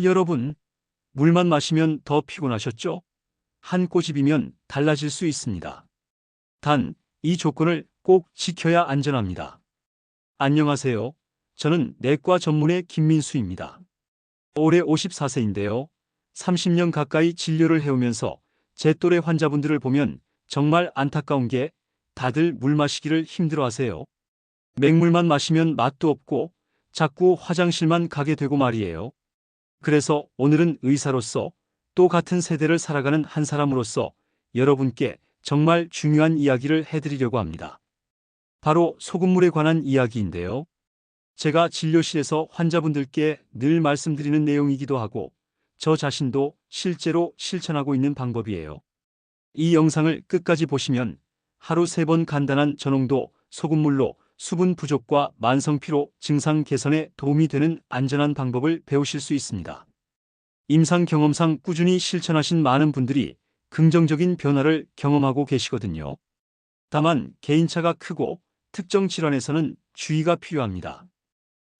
여러분, 물만 마시면 더 피곤하셨죠? 한 꼬집이면 달라질 수 있습니다. 단, 이 조건을 꼭 지켜야 안전합니다. 안녕하세요. 저는 내과 전문의 김민수입니다. 올해 54세인데요. 30년 가까이 진료를 해오면서 제 또래 환자분들을 보면 정말 안타까운 게 다들 물 마시기를 힘들어 하세요. 맹물만 마시면 맛도 없고 자꾸 화장실만 가게 되고 말이에요. 그래서 오늘은 의사로서 또 같은 세대를 살아가는 한 사람으로서 여러분께 정말 중요한 이야기를 해드리려고 합니다. 바로 소금물에 관한 이야기인데요. 제가 진료실에서 환자분들께 늘 말씀드리는 내용이기도 하고 저 자신도 실제로 실천하고 있는 방법이에요. 이 영상을 끝까지 보시면 하루 세 번 간단한 저농도 소금물로 수분 부족과 만성 피로 증상 개선에 도움이 되는 안전한 방법을 배우실 수 있습니다. 임상 경험상 꾸준히 실천하신 많은 분들이 긍정적인 변화를 경험하고 계시거든요. 다만 개인차가 크고 특정 질환에서는 주의가 필요합니다.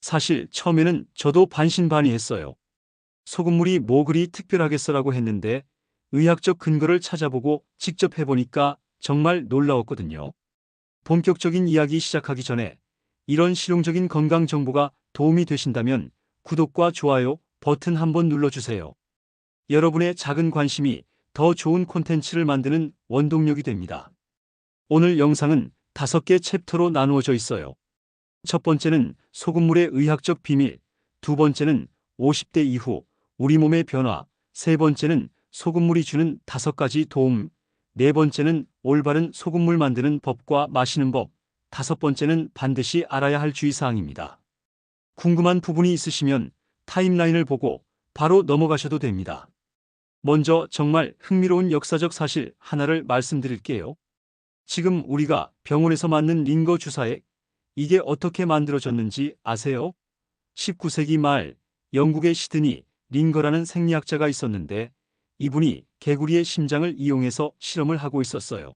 사실 처음에는 저도 반신반의했어요. 소금물이 뭐 그리 특별하겠어라고 했는데 의학적 근거를 찾아보고 직접 해보니까 정말 놀라웠거든요. 본격적인 이야기 시작하기 전에 이런 실용적인 건강 정보가 도움이 되신다면 구독과 좋아요 버튼 한번 눌러주세요. 여러분의 작은 관심이 더 좋은 콘텐츠를 만드는 원동력이 됩니다. 오늘 영상은 다섯 개 챕터로 나누어져 있어요. 첫 번째는 소금물의 의학적 비밀, 두 번째는 50대 이후 우리 몸의 변화, 세 번째는 소금물이 주는 다섯 가지 도움, 네 번째는 올바른 소금물 만드는 법과 마시는 법, 다섯 번째는 반드시 알아야 할 주의사항입니다. 궁금한 부분이 있으시면 타임라인을 보고 바로 넘어가셔도 됩니다. 먼저 정말 흥미로운 역사적 사실 하나를 말씀드릴게요. 지금 우리가 병원에서 맞는 링거 주사액, 이게 어떻게 만들어졌는지 아세요? 19세기 말 영국의 시드니 링거라는 생리학자가 있었는데 이분이 개구리의 심장을 이용해서 실험을 하고 있었어요.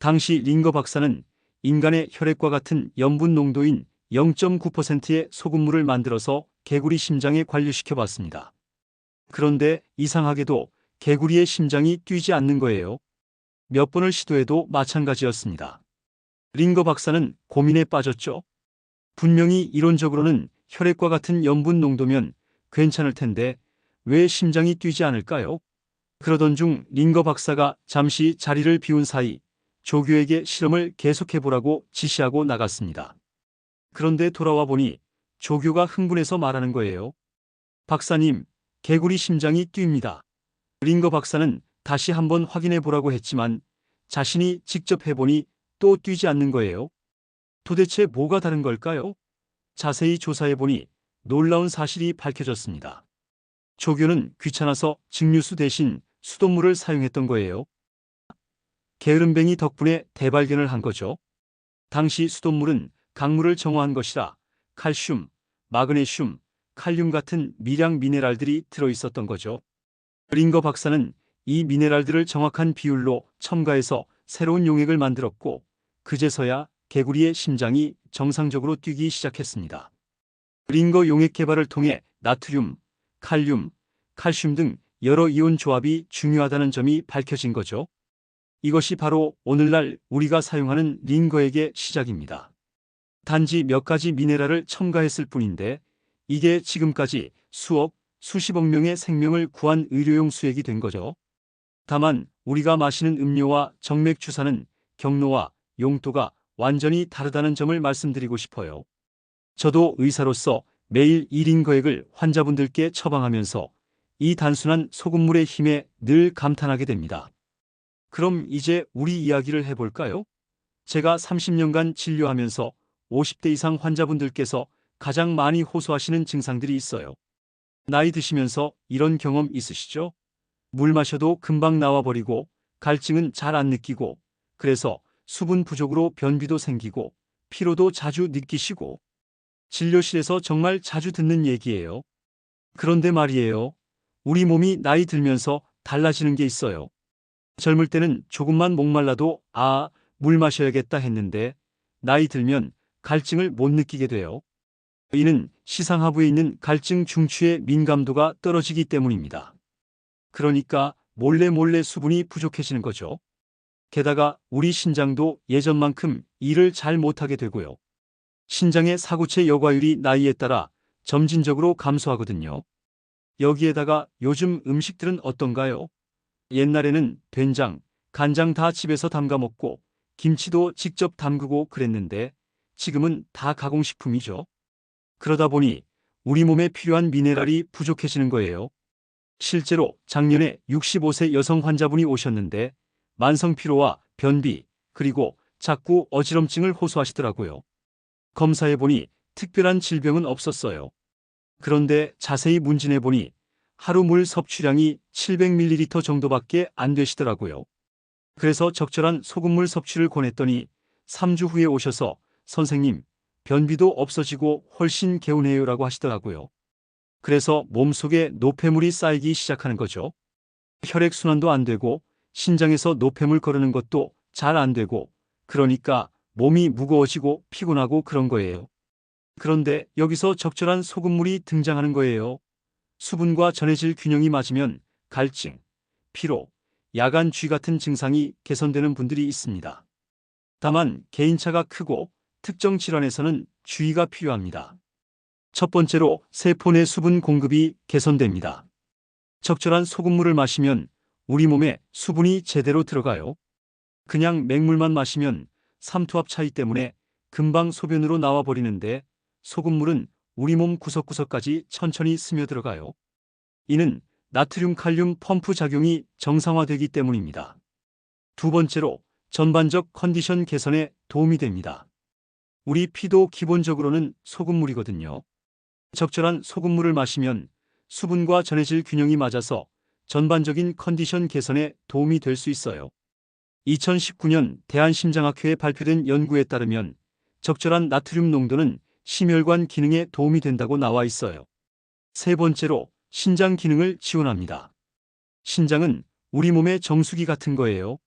당시 링거 박사는 인간의 혈액과 같은 염분 농도인 0.9%의 소금물을 만들어서 개구리 심장에 관류시켜 봤습니다. 그런데 이상하게도 개구리의 심장이 뛰지 않는 거예요. 몇 번을 시도해도 마찬가지였습니다. 링거 박사는 고민에 빠졌죠. 분명히 이론적으로는 혈액과 같은 염분 농도면 괜찮을 텐데 왜 심장이 뛰지 않을까요? 그러던 중 링거 박사가 잠시 자리를 비운 사이 조교에게 실험을 계속해보라고 지시하고 나갔습니다. 그런데 돌아와 보니 조교가 흥분해서 말하는 거예요. 박사님, 개구리 심장이 뛰입니다. 링거 박사는 다시 한번 확인해 보라고 했지만 자신이 직접 해보니 또 뛰지 않는 거예요. 도대체 뭐가 다른 걸까요? 자세히 조사해 보니 놀라운 사실이 밝혀졌습니다. 조교는 귀찮아서 증류수 대신 수돗물을 사용했던 거예요. 게으름뱅이 덕분에 대발견을 한 거죠. 당시 수돗물은 강물을 정화한 것이라 칼슘, 마그네슘, 칼륨 같은 미량 미네랄들이 들어 있었던 거죠. 링거 박사는 이 미네랄들을 정확한 비율로 첨가해서 새로운 용액을 만들었고 그제서야 개구리의 심장이 정상적으로 뛰기 시작했습니다. 링거 용액 개발을 통해 나트륨, 칼륨, 칼슘 등 여러 이온 조합이 중요하다는 점이 밝혀진 거죠. 이것이 바로 오늘날 우리가 사용하는 링거액의 시작입니다. 단지 몇 가지 미네랄을 첨가했을 뿐인데 이게 지금까지 수억, 수십억 명의 생명을 구한 의료용 수액이 된 거죠. 다만 우리가 마시는 음료와 정맥 주사는 경로와 용도가 완전히 다르다는 점을 말씀드리고 싶어요. 저도 의사로서 매일 1인 거액을 환자분들께 처방하면서 이 단순한 소금물의 힘에 늘 감탄하게 됩니다. 그럼 이제 우리 이야기를 해볼까요? 제가 30년간 진료하면서 50대 이상 환자분들께서 가장 많이 호소하시는 증상들이 있어요. 나이 드시면서 이런 경험 있으시죠? 물 마셔도 금방 나와버리고 갈증은 잘 안 느끼고 그래서 수분 부족으로 변비도 생기고 피로도 자주 느끼시고 진료실에서 정말 자주 듣는 얘기예요. 그런데 말이에요. 우리 몸이 나이 들면서 달라지는 게 있어요. 젊을 때는 조금만 목말라도 아, 물 마셔야겠다 했는데 나이 들면 갈증을 못 느끼게 돼요. 이는 시상하부에 있는 갈증 중추의 민감도가 떨어지기 때문입니다. 그러니까 몰래 몰래 수분이 부족해지는 거죠. 게다가 우리 신장도 예전만큼 일을 잘 못하게 되고요. 신장의 사구체 여과율이 나이에 따라 점진적으로 감소하거든요. 여기에다가 요즘 음식들은 어떤가요? 옛날에는 된장, 간장 다 집에서 담가 먹고 김치도 직접 담그고 그랬는데 지금은 다 가공식품이죠. 그러다 보니 우리 몸에 필요한 미네랄이 부족해지는 거예요. 실제로 작년에 65세 여성 환자분이 오셨는데 만성 피로와 변비 그리고 자꾸 어지럼증을 호소하시더라고요. 검사해 보니 특별한 질병은 없었어요. 그런데 자세히 문진해 보니 하루 물 섭취량이 700ml 정도밖에 안 되시더라고요. 그래서 적절한 소금물 섭취를 권했더니 3주 후에 오셔서 선생님, 변비도 없어지고 훨씬 개운해요 라고 하시더라고요. 그래서 몸속에 노폐물이 쌓이기 시작하는 거죠. 혈액순환도 안 되고 신장에서 노폐물 거르는 것도 잘 안 되고 그러니까 몸이 무거워지고 피곤하고 그런 거예요. 그런데 여기서 적절한 소금물이 등장하는 거예요. 수분과 전해질 균형이 맞으면 갈증, 피로, 야간 쥐 같은 증상이 개선되는 분들이 있습니다. 다만 개인차가 크고 특정 질환에서는 주의가 필요합니다. 첫 번째로 세포 내 수분 공급이 개선됩니다. 적절한 소금물을 마시면 우리 몸에 수분이 제대로 들어가요. 그냥 맹물만 마시면 삼투압 차이 때문에 금방 소변으로 나와 버리는데 소금물은 우리 몸 구석구석까지 천천히 스며들어가요. 이는 나트륨 칼륨 펌프 작용이 정상화되기 때문입니다. 두 번째로 전반적 컨디션 개선에 도움이 됩니다. 우리 피도 기본적으로는 소금물이거든요. 적절한 소금물을 마시면 수분과 전해질 균형이 맞아서 전반적인 컨디션 개선에 도움이 될 수 있어요. 2019년 대한심장학회에 발표된 연구에 따르면 적절한 나트륨 농도는 심혈관 기능에 도움이 된다고 나와 있어요. 세 번째로 신장 기능을 지원합니다. 신장은 우리 몸의 정수기 같은 거예요.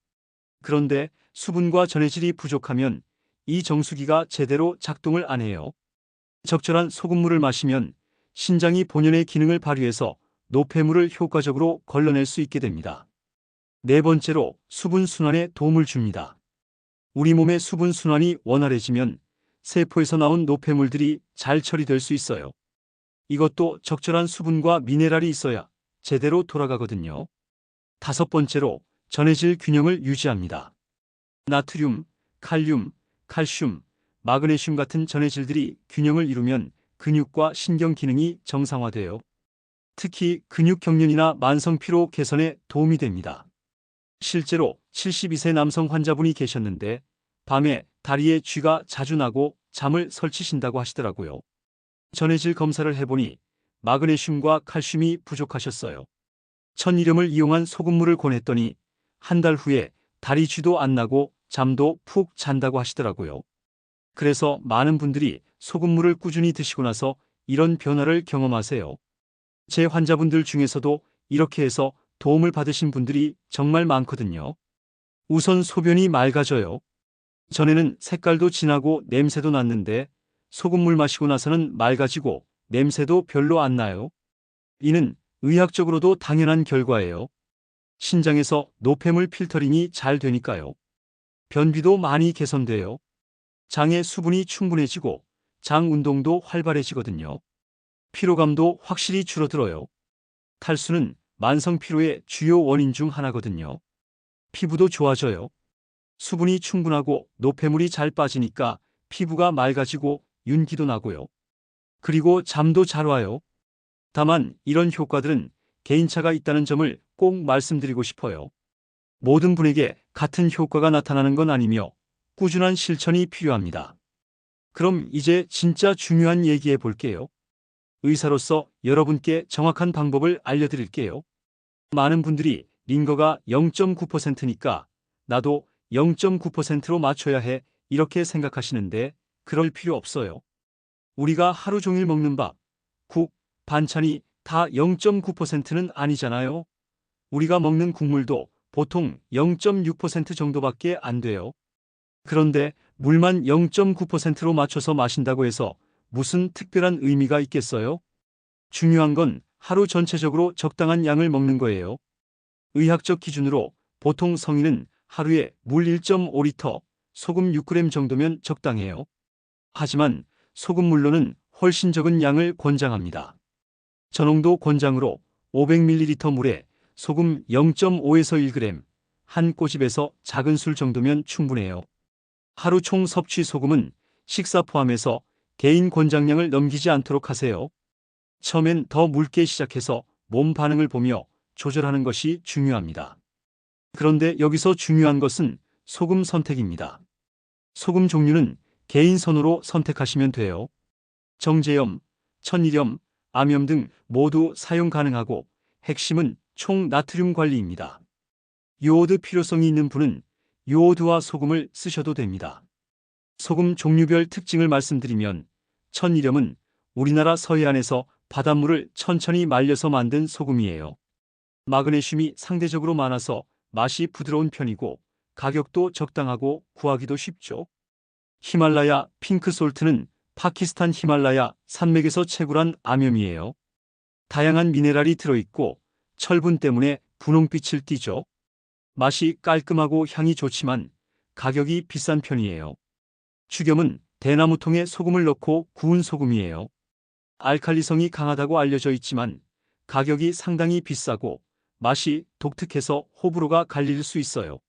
그런데 수분과 전해질이 부족하면 이 정수기가 제대로 작동을 안 해요. 적절한 소금물을 마시면 신장이 본연의 기능을 발휘해서 노폐물을 효과적으로 걸러낼 수 있게 됩니다. 네 번째로 수분 순환에 도움을 줍니다. 우리 몸의 수분 순환이 원활해지면 세포에서 나온 노폐물들이 잘 처리될 수 있어요. 이것도 적절한 수분과 미네랄이 있어야 제대로 돌아가거든요. 다섯 번째로 전해질 균형을 유지합니다. 나트륨, 칼륨, 칼슘, 마그네슘 같은 전해질들이 균형을 이루면 근육과 신경 기능이 정상화돼요. 특히 근육 경련이나 만성 피로 개선에 도움이 됩니다. 실제로 72세 남성 환자분이 계셨는데 밤에 다리에 쥐가 자주 나고 잠을 설치신다고 하시더라고요. 전해질 검사를 해보니 마그네슘과 칼슘이 부족하셨어요. 천일염을 이용한 소금물을 권했더니 한 달 후에 다리 쥐도 안 나고 잠도 푹 잔다고 하시더라고요. 그래서 많은 분들이 소금물을 꾸준히 드시고 나서 이런 변화를 경험하세요. 제 환자분들 중에서도 이렇게 해서 도움을 받으신 분들이 정말 많거든요. 우선 소변이 맑아져요. 전에는 색깔도 진하고 냄새도 났는데 소금물 마시고 나서는 맑아지고 냄새도 별로 안 나요. 이는 의학적으로도 당연한 결과예요. 신장에서 노폐물 필터링이 잘 되니까요. 변비도 많이 개선돼요. 장의 수분이 충분해지고 장 운동도 활발해지거든요. 피로감도 확실히 줄어들어요. 탈수는 만성 피로의 주요 원인 중 하나거든요. 피부도 좋아져요. 수분이 충분하고 노폐물이 잘 빠지니까 피부가 맑아지고 윤기도 나고요. 그리고 잠도 잘 와요. 다만 이런 효과들은 개인차가 있다는 점을 꼭 말씀드리고 싶어요. 모든 분에게 같은 효과가 나타나는 건 아니며 꾸준한 실천이 필요합니다. 그럼 이제 진짜 중요한 얘기해 볼게요. 의사로서 여러분께 정확한 방법을 알려드릴게요. 많은 분들이 링거가 0.9%니까 나도 0.9%로 맞춰야 해 이렇게 생각하시는데 그럴 필요 없어요. 우리가 하루 종일 먹는 밥, 국, 반찬이 다 0.9%는 아니잖아요. 우리가 먹는 국물도 보통 0.6% 정도밖에 안 돼요. 그런데 물만 0.9%로 맞춰서 마신다고 해서 무슨 특별한 의미가 있겠어요? 중요한 건 하루 전체적으로 적당한 양을 먹는 거예요. 의학적 기준으로 보통 성인은 하루에 물 1.5리터, 소금 6g 정도면 적당해요. 하지만 소금 물로는 훨씬 적은 양을 권장합니다. 저농도 권장으로 500ml 물에 소금 0.5에서 1g, 한 꼬집에서 작은 술 정도면 충분해요. 하루 총 섭취 소금은 식사 포함해서 개인 권장량을 넘기지 않도록 하세요. 처음엔 더 묽게 시작해서 몸 반응을 보며 조절하는 것이 중요합니다. 그런데 여기서 중요한 것은 소금 선택입니다. 소금 종류는 개인 선호로 선택하시면 돼요. 정제염, 천일염, 암염 등 모두 사용 가능하고 핵심은 총 나트륨 관리입니다. 요오드 필요성이 있는 분은 요오드와 소금을 쓰셔도 됩니다. 소금 종류별 특징을 말씀드리면 천일염은 우리나라 서해안에서 바닷물을 천천히 말려서 만든 소금이에요. 마그네슘이 상대적으로 많아서 맛이 부드러운 편이고 가격도 적당하고 구하기도 쉽죠. 히말라야 핑크솔트는 파키스탄 히말라야 산맥에서 채굴한 암염이에요. 다양한 미네랄이 들어있고 철분 때문에 분홍빛을 띠죠. 맛이 깔끔하고 향이 좋지만 가격이 비싼 편이에요. 추겸은 대나무통에 소금을 넣고 구운 소금이에요. 알칼리성이 강하다고 알려져 있지만 가격이 상당히 비싸고 맛이 독특해서 호불호가 갈릴 수 있어요.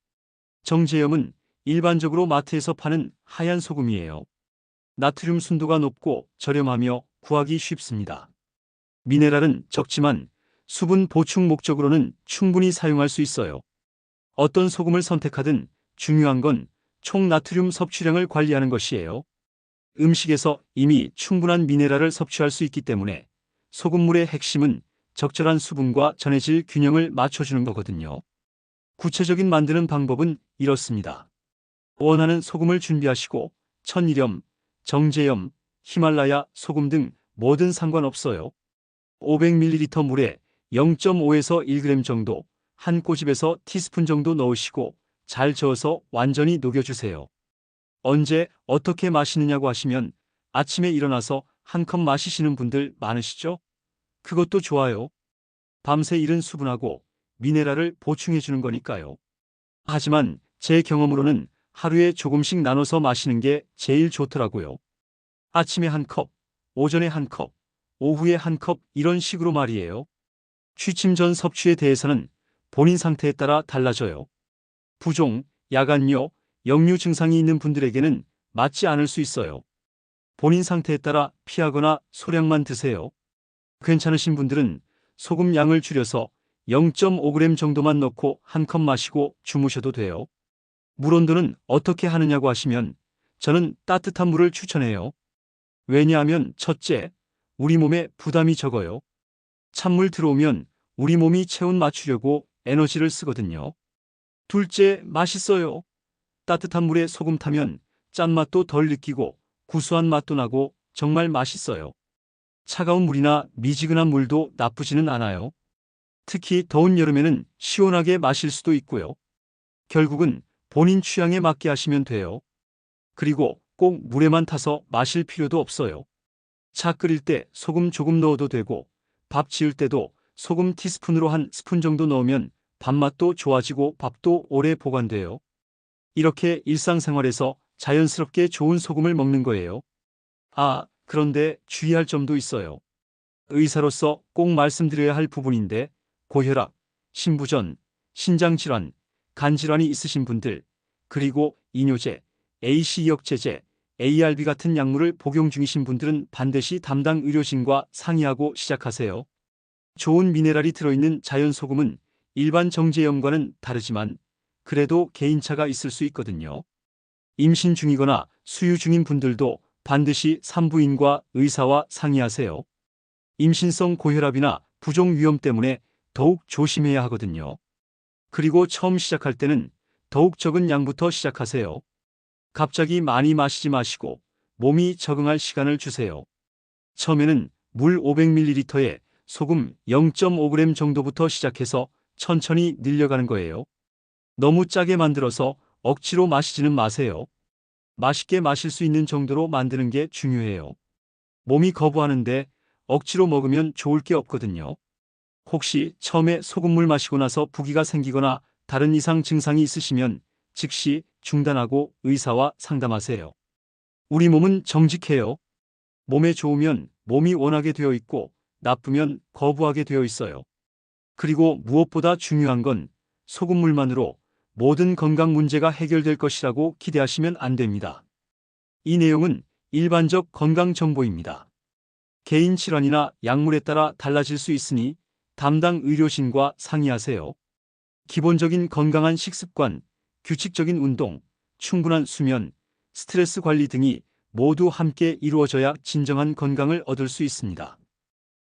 정제염은 일반적으로 마트에서 파는 하얀 소금이에요. 나트륨 순도가 높고 저렴하며 구하기 쉽습니다. 미네랄은 적지만 수분 보충 목적으로는 충분히 사용할 수 있어요. 어떤 소금을 선택하든 중요한 건 총 나트륨 섭취량을 관리하는 것이에요. 음식에서 이미 충분한 미네랄을 섭취할 수 있기 때문에 소금물의 핵심은 적절한 수분과 전해질 균형을 맞춰주는 거거든요. 구체적인 만드는 방법은 이렇습니다. 원하는 소금을 준비하시고 천일염, 정제염, 히말라야 소금 등 뭐든 상관없어요. 500ml 물에 0.5에서 1g 정도, 한 꼬집에서 티스푼 정도 넣으시고 잘 저어서 완전히 녹여주세요. 언제 어떻게 마시느냐고 하시면 아침에 일어나서 한 컵 마시시는 분들 많으시죠? 그것도 좋아요. 밤새 잃은 수분하고 미네랄을 보충해 주는 거니까요. 하지만 제 경험으로는 하루에 조금씩 나눠서 마시는 게 제일 좋더라고요. 아침에 한 컵, 오전에 한 컵, 오후에 한 컵 이런 식으로 말이에요. 취침 전 섭취에 대해서는 본인 상태에 따라 달라져요. 부종, 야간뇨, 역류 증상이 있는 분들에게는 맞지 않을 수 있어요. 본인 상태에 따라 피하거나 소량만 드세요. 괜찮으신 분들은 소금 양을 줄여서 0.5g 정도만 넣고 한 컵 마시고 주무셔도 돼요. 물 온도는 어떻게 하느냐고 하시면 저는 따뜻한 물을 추천해요. 왜냐하면 첫째, 우리 몸에 부담이 적어요. 찬물 들어오면 우리 몸이 체온 맞추려고 에너지를 쓰거든요. 둘째, 맛있어요. 따뜻한 물에 소금 타면 짠맛도 덜 느끼고 구수한 맛도 나고 정말 맛있어요. 차가운 물이나 미지근한 물도 나쁘지는 않아요. 특히 더운 여름에는 시원하게 마실 수도 있고요. 결국은 본인 취향에 맞게 하시면 돼요. 그리고 꼭 물에만 타서 마실 필요도 없어요. 차 끓일 때 소금 조금 넣어도 되고 밥 지을 때도 소금 티스푼으로 한 스푼 정도 넣으면 밥맛도 좋아지고 밥도 오래 보관돼요. 이렇게 일상생활에서 자연스럽게 좋은 소금을 먹는 거예요. 아, 그런데 주의할 점도 있어요. 의사로서 꼭 말씀드려야 할 부분인데 고혈압, 신부전, 신장질환, 간질환이 있으신 분들, 그리고 이뇨제, AC역제제, ARB 같은 약물을 복용 중이신 분들은 반드시 담당 의료진과 상의하고 시작하세요. 좋은 미네랄이 들어있는 자연 소금은 일반 정제염과는 다르지만 그래도 개인차가 있을 수 있거든요. 임신 중이거나 수유 중인 분들도 반드시 산부인과 의사와 상의하세요. 임신성 고혈압이나 부종 위험 때문에 더욱 조심해야 하거든요. 그리고 처음 시작할 때는 더욱 적은 양부터 시작하세요. 갑자기 많이 마시지 마시고 몸이 적응할 시간을 주세요. 처음에는 물 500ml에 소금 0.5g 정도부터 시작해서 천천히 늘려가는 거예요. 너무 짜게 만들어서 억지로 마시지는 마세요. 맛있게 마실 수 있는 정도로 만드는 게 중요해요. 몸이 거부하는데 억지로 먹으면 좋을 게 없거든요. 혹시 처음에 소금물 마시고 나서 부기가 생기거나 다른 이상 증상이 있으시면 즉시 중단하고 의사와 상담하세요. 우리 몸은 정직해요. 몸에 좋으면 몸이 원하게 되어 있고 나쁘면 거부하게 되어 있어요. 그리고 무엇보다 중요한 건 소금물만으로 모든 건강 문제가 해결될 것이라고 기대하시면 안 됩니다. 이 내용은 일반적 건강 정보입니다. 개인 질환이나 약물에 따라 달라질 수 있으니 담당 의료진과 상의하세요. 기본적인 건강한 식습관, 규칙적인 운동, 충분한 수면, 스트레스 관리 등이 모두 함께 이루어져야 진정한 건강을 얻을 수 있습니다.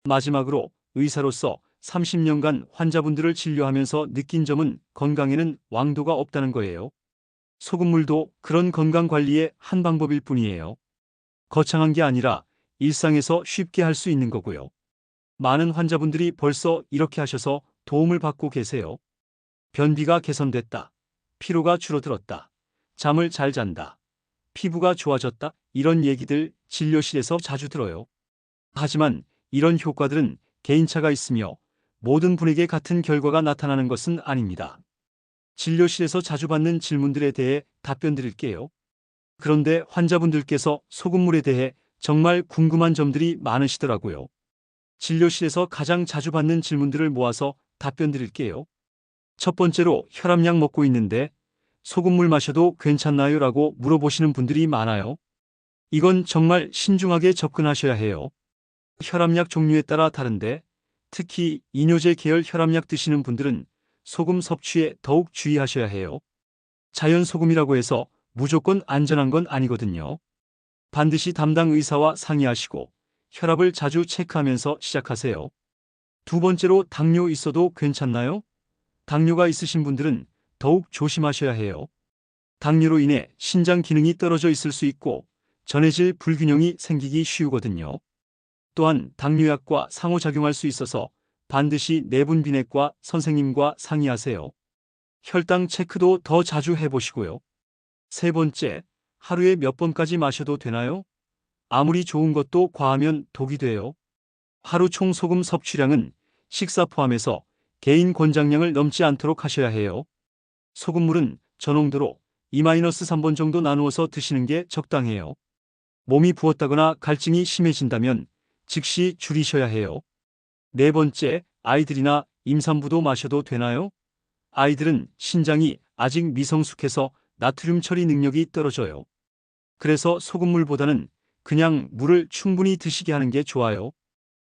마지막으로 의사로서 30년간 환자분들을 진료하면서 느낀 점은 건강에는 왕도가 없다는 거예요. 소금물도 그런 건강 관리의 한 방법일 뿐이에요. 거창한 게 아니라 일상에서 쉽게 할 수 있는 거고요. 많은 환자분들이 벌써 이렇게 하셔서 도움을 받고 계세요. 변비가 개선됐다. 피로가 줄어들었다. 잠을 잘 잔다. 피부가 좋아졌다. 이런 얘기들 진료실에서 자주 들어요. 하지만 이런 효과들은 개인차가 있으며 모든 분에게 같은 결과가 나타나는 것은 아닙니다. 진료실에서 자주 받는 질문들에 대해 답변 드릴게요. 그런데 환자분들께서 소금물에 대해 정말 궁금한 점들이 많으시더라고요. 진료실에서 가장 자주 받는 질문들을 모아서 답변 드릴게요. 첫 번째로 혈압약 먹고 있는데 소금물 마셔도 괜찮나요? 라고 물어보시는 분들이 많아요. 이건 정말 신중하게 접근하셔야 해요. 혈압약 종류에 따라 다른데 특히 이뇨제 계열 혈압약 드시는 분들은 소금 섭취에 더욱 주의하셔야 해요. 자연 소금이라고 해서 무조건 안전한 건 아니거든요. 반드시 담당 의사와 상의하시고 혈압을 자주 체크하면서 시작하세요. 두 번째로 당뇨 있어도 괜찮나요? 당뇨가 있으신 분들은 더욱 조심하셔야 해요. 당뇨로 인해 신장 기능이 떨어져 있을 수 있고 전해질 불균형이 생기기 쉬우거든요. 또한 당뇨약과 상호작용할 수 있어서 반드시 내분비내과 선생님과 상의하세요. 혈당 체크도 더 자주 해보시고요. 세 번째, 하루에 몇 번까지 마셔도 되나요? 아무리 좋은 것도 과하면 독이 돼요. 하루 총 소금 섭취량은 식사 포함해서 개인 권장량을 넘지 않도록 하셔야 해요. 소금물은 전홍도로 2-3번 정도 나누어서 드시는 게 적당해요. 몸이 부었다거나 갈증이 심해진다면 즉시 줄이셔야 해요. 네 번째, 아이들이나 임산부도 마셔도 되나요? 아이들은 신장이 아직 미성숙해서 나트륨 처리 능력이 떨어져요. 그래서 소금물보다는 그냥 물을 충분히 드시게 하는 게 좋아요.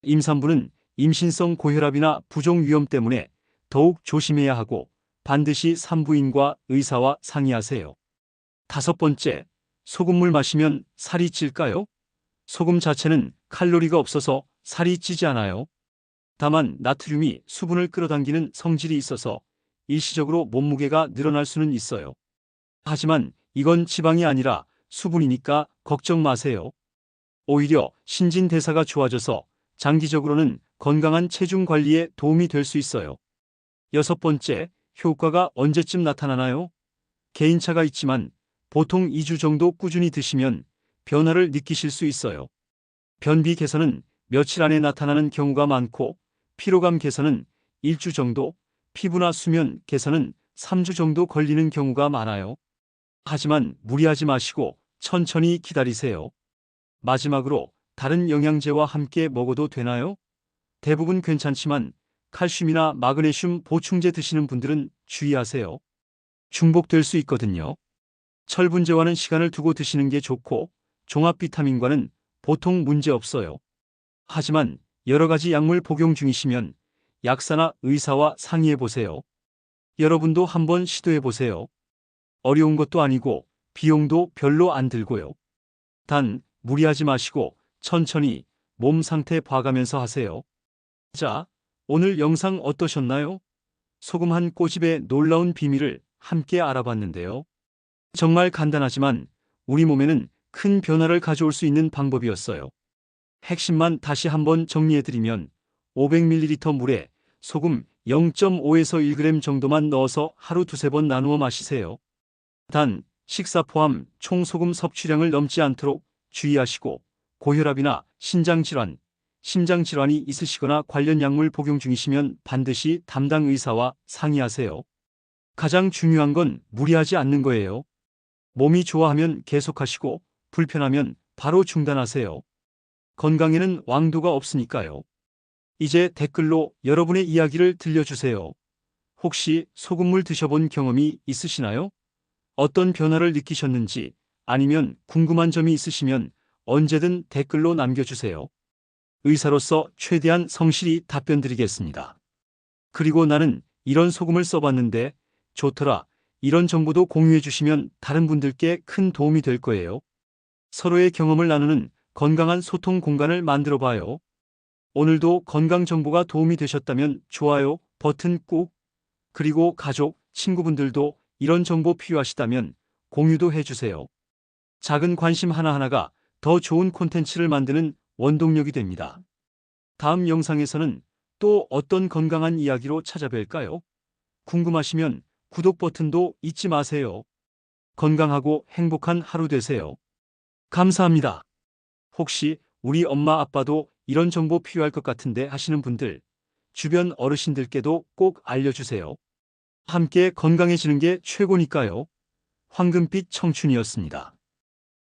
임산부는 임신성 고혈압이나 부종 위험 때문에 더욱 조심해야 하고 반드시 산부인과 의사와 상의하세요. 다섯 번째, 소금물 마시면 살이 찔까요? 소금 자체는 칼로리가 없어서 살이 찌지 않아요. 다만 나트륨이 수분을 끌어당기는 성질이 있어서 일시적으로 몸무게가 늘어날 수는 있어요. 하지만 이건 지방이 아니라 수분이니까 걱정 마세요. 오히려 신진대사가 좋아져서 장기적으로는 건강한 체중 관리에 도움이 될 수 있어요. 여섯 번째, 효과가 언제쯤 나타나나요? 개인차가 있지만 보통 2주 정도 꾸준히 드시면 변화를 느끼실 수 있어요. 변비 개선은 며칠 안에 나타나는 경우가 많고 피로감 개선은 1주 정도, 피부나 수면 개선은 3주 정도 걸리는 경우가 많아요. 하지만 무리하지 마시고 천천히 기다리세요. 마지막으로 다른 영양제와 함께 먹어도 되나요? 대부분 괜찮지만 칼슘이나 마그네슘 보충제 드시는 분들은 주의하세요. 중복될 수 있거든요. 철분제와는 시간을 두고 드시는 게 좋고 종합 비타민과는 보통 문제 없어요. 하지만 여러 가지 약물 복용 중이시면 약사나 의사와 상의해 보세요. 여러분도 한번 시도해 보세요. 어려운 것도 아니고 비용도 별로 안 들고요. 단 무리하지 마시고 천천히 몸 상태 봐가면서 하세요. 자, 오늘 영상 어떠셨나요? 소금 한 꼬집의 놀라운 비밀을 함께 알아봤는데요. 정말 간단하지만 우리 몸에는 큰 변화를 가져올 수 있는 방법이었어요. 핵심만 다시 한번 정리해드리면 500ml 물에 소금 0.5에서 1g 정도만 넣어서 하루 두세 번 나누어 마시세요. 단, 식사 포함 총 소금 섭취량을 넘지 않도록 주의하시고 고혈압이나 신장질환, 심장질환이 있으시거나 관련 약물 복용 중이시면 반드시 담당 의사와 상의하세요. 가장 중요한 건 무리하지 않는 거예요. 몸이 좋아하면 계속하시고 불편하면 바로 중단하세요. 건강에는 왕도가 없으니까요. 이제 댓글로 여러분의 이야기를 들려주세요. 혹시 소금물 드셔본 경험이 있으시나요? 어떤 변화를 느끼셨는지 아니면 궁금한 점이 있으시면 언제든 댓글로 남겨주세요. 의사로서 최대한 성실히 답변 드리겠습니다. 그리고 나는 이런 소금을 써봤는데 좋더라. 이런 정보도 공유해 주시면 다른 분들께 큰 도움이 될 거예요. 서로의 경험을 나누는 건강한 소통 공간을 만들어 봐요. 오늘도 건강 정보가 도움이 되셨다면 좋아요 버튼 꾹. 그리고 가족, 친구분들도 이런 정보 필요하시다면 공유도 해주세요. 작은 관심 하나하나가 더 좋은 콘텐츠를 만드는 원동력이 됩니다. 다음 영상에서는 또 어떤 건강한 이야기로 찾아뵐까요? 궁금하시면 구독 버튼도 잊지 마세요. 건강하고 행복한 하루 되세요. 감사합니다. 혹시 우리 엄마 아빠도 이런 정보 필요할 것 같은데 하시는 분들, 주변 어르신들께도 꼭 알려주세요. 함께 건강해지는 게 최고니까요. 황금빛 청춘이었습니다.